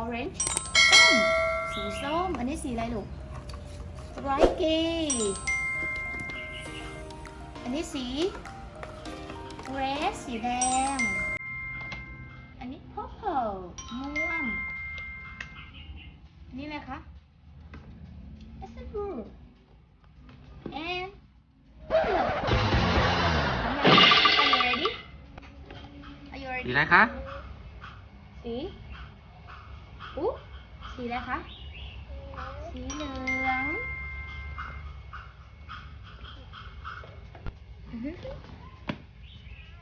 orange ส้มสีส้ม อันนี้สีอะไรลูก brighty อันนี้สี red สีแดง อันนี้ purple ม่วง นี่อะไรคะ It's a blue and yellow Are you ready? Are you ready? อะไรคะ อุ๊สีอะไรคะ สีเหลือง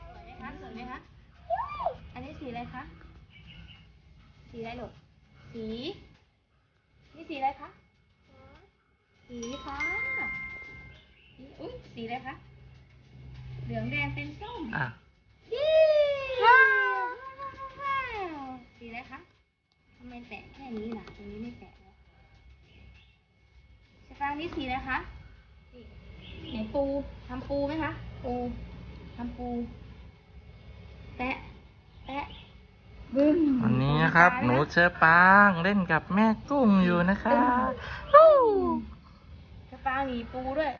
สวยไหมคะ สวยไหมคะ อันนี้สีอะไรคะ สีอะไรลูก สี นี่สีอะไรคะ สีฟ้าสีอุ๊ยสีอะไรคะ เหลืองแดงเป็นส้มอะ เย้ว้าวสีอะไรคะ ทำไมแตะแค่นี้ล่ะตรงนี้ไม่แตะแล้วใช่ฟังนี่สีอะไรคะไหนปูทำปูไหมคะ ปูทำปูแตะแตะบึ้มวันนี้นะครับ หนูเชอปางเล่นกับแม่กุ้งอยู่นะคะใช่ฟังมีปูด้วย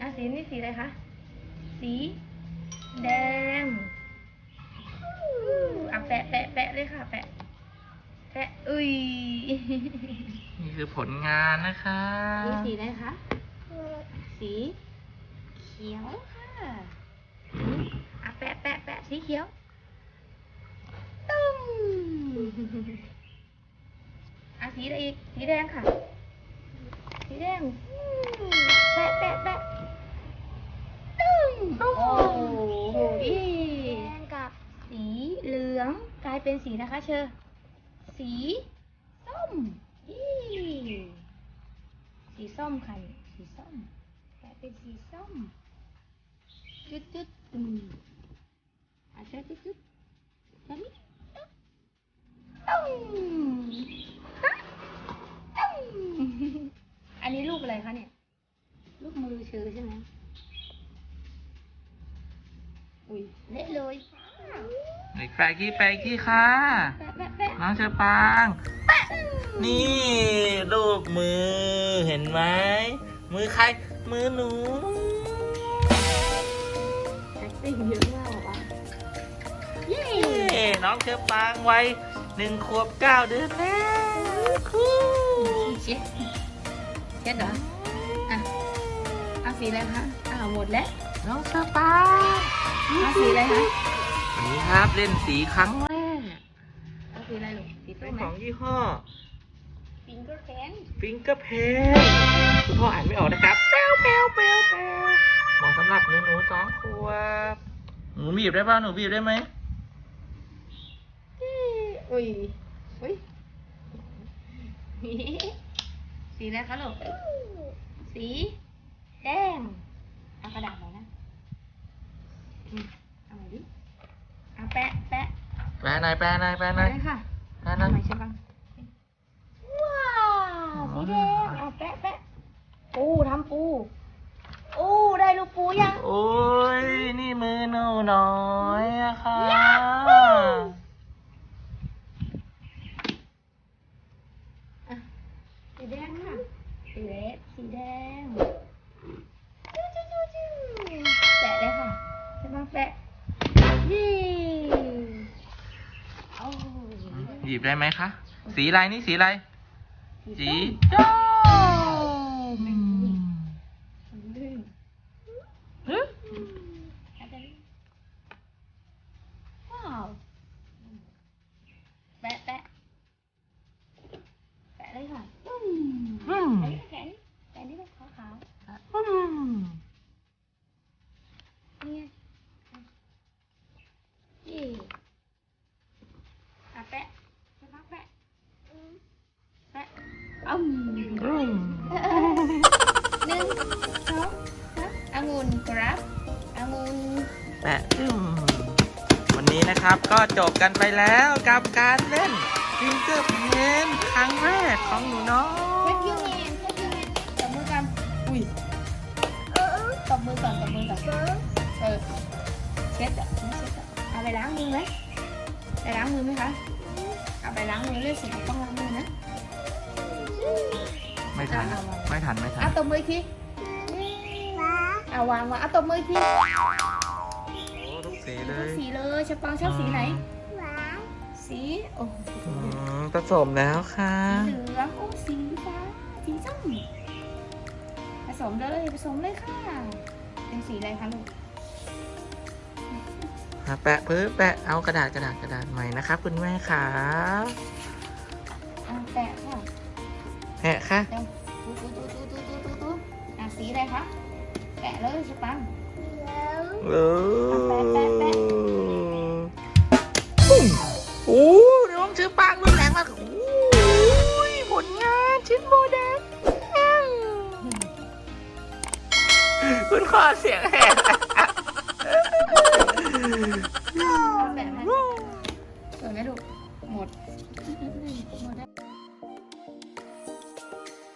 อะสีนี่สีอะไรคะ สีแดง เลยค่ะ แปะ แปะ อุ้ย นี่คือผลงานนะคะนี่สีอะไรคะ สีเขียวค่ะอะแปะแปะแปะสีเขียวตึ้งอะสีอะไรอีก สีแดงค่ะ สีแดงอืมแปะแปะแปะตึ้งโอ้โหแดงกับสีเหลืองกลายเป็นสีนะ คะเชอร์สีส้มยี่สีส้มค่ะนี่สีส้มกลายเป็นสีส้มจุดจุดอืมอะเชอจุดจุดแบบนี้ตึ๊บตึ้งตึ๊บตึ้งอันนี้ลูกอะไรคะเนี่ยลูกมือเชอใช่ไหมอุ้ยเละเลย อีกแปะกี้แปะกี้ค่ะแปะแปะแปะน้องเชอปาง นี่รูปมือเห็นไหม มือใคร มือหนูแอคติ้งเยอะมากว่ะเย้เย้น้องเชอปางวัยหนึ่งขวบเก้าเดือนแล้วคู่เช็ดเช็ดเหรออะเอาสีอะไรคะอ้าวหมดแล้วน้องเชอปางเอาสีอะไรคะวั นนี้ครับเล่นสีครั้งแรกเอาสีอะไรลูกสีเป็ส้นมไหมของยี่ห้อ ฟิงเกอร์แพนฟิงเกอร์เพนคุณพ่ออ่านไม่ออกนะครับแป๊วแป๊วแป๊วแป๊วเหมาะสำหรับหนูหนูๆสองขวบหนูบีบได้ป่ะหนูบีบได้ไหมอุ้ยอุ้ยสีอะไรคะลูกสีแดง เอากระดาษหน่อยนะอืมเอาหน่อยดิเอาแปะแปะ แปลหน่อยแปลหน่อยแปลหไปน่อยเลยค่ะแปลหน่อยทำไมใช่ปะว้าวสีแดงเอาแปะแปะปูทำปูปูได้ลูกปูยังโอ้ยนี่มือหนูน้อยอะค่ะอะสีแดงค่ะสีเรดสีแดงจู้จู้จู้จู้แปะเลยค่ะใช่ปะแปะยี่โอ้ย หยิบได้ไหมคะ สีอะไรนี่สีอะไร สีส้มส้ม ลื่น ฮึ อาจจะว้าว แปะแปะแปะเลยค่ะปุ้ม อืม แปะแขนแขนนี่เป็นขาวขาว อืม ๆนี่ไงนี่อะแปะสักพักแปะแปะ อ้มอืมหนึ่งสองสามองุ่นครับองุ่นแปะอืมวันนี้นะครับก็จบกันไปแล้วกับการเล่นฟิงเกอร์เพนครั้งแรกของหนูน้อเช็ยดยูเนียนเช็ดยูเนียนตบมือกันอุ้ยตบมือก่อนตบมือก่อนเออเช็ดอะไม่เช็ดอะเอาไปล้างมือไหมไปล้างมือไหมคะเอาไปล้างมือเลยสิต้องล้างมือนะ ไม่ทันเอาเอาไม่ทันไม่ทันเอาตบมืออีกทีเอาวางวางเอาตบมืออีกทีโอ้ทุกสีเลทุกยสีเลยชะปองชอบสีไหน สีโอ้โหอืมผสมแล้วค่ะ สีเหลืองโอ้สีฟ้าสีส้มผสมเลยผสมเลยค่ะ เป็นสีอะไรคะลูกอะแปะพื้นแปะเอากระดาษกระดาษกระดาษใหม่นะครับคุณแม่ค่ะอะแปะค่ะ แปะค่ะเดี๋ยวตู้ตู้ตู้ตู้ตู้ตู้ตู้อะสีอะไรคะ แปะเลยชะปังเออแปะแปะแปะปุ้งโอ้น้องชื่อปังรุนแรงมากโอ้ยผลงานชิ้นโบแดงคุณขอเสียงแหบเอาแปะให้สวยไหมลูกหมด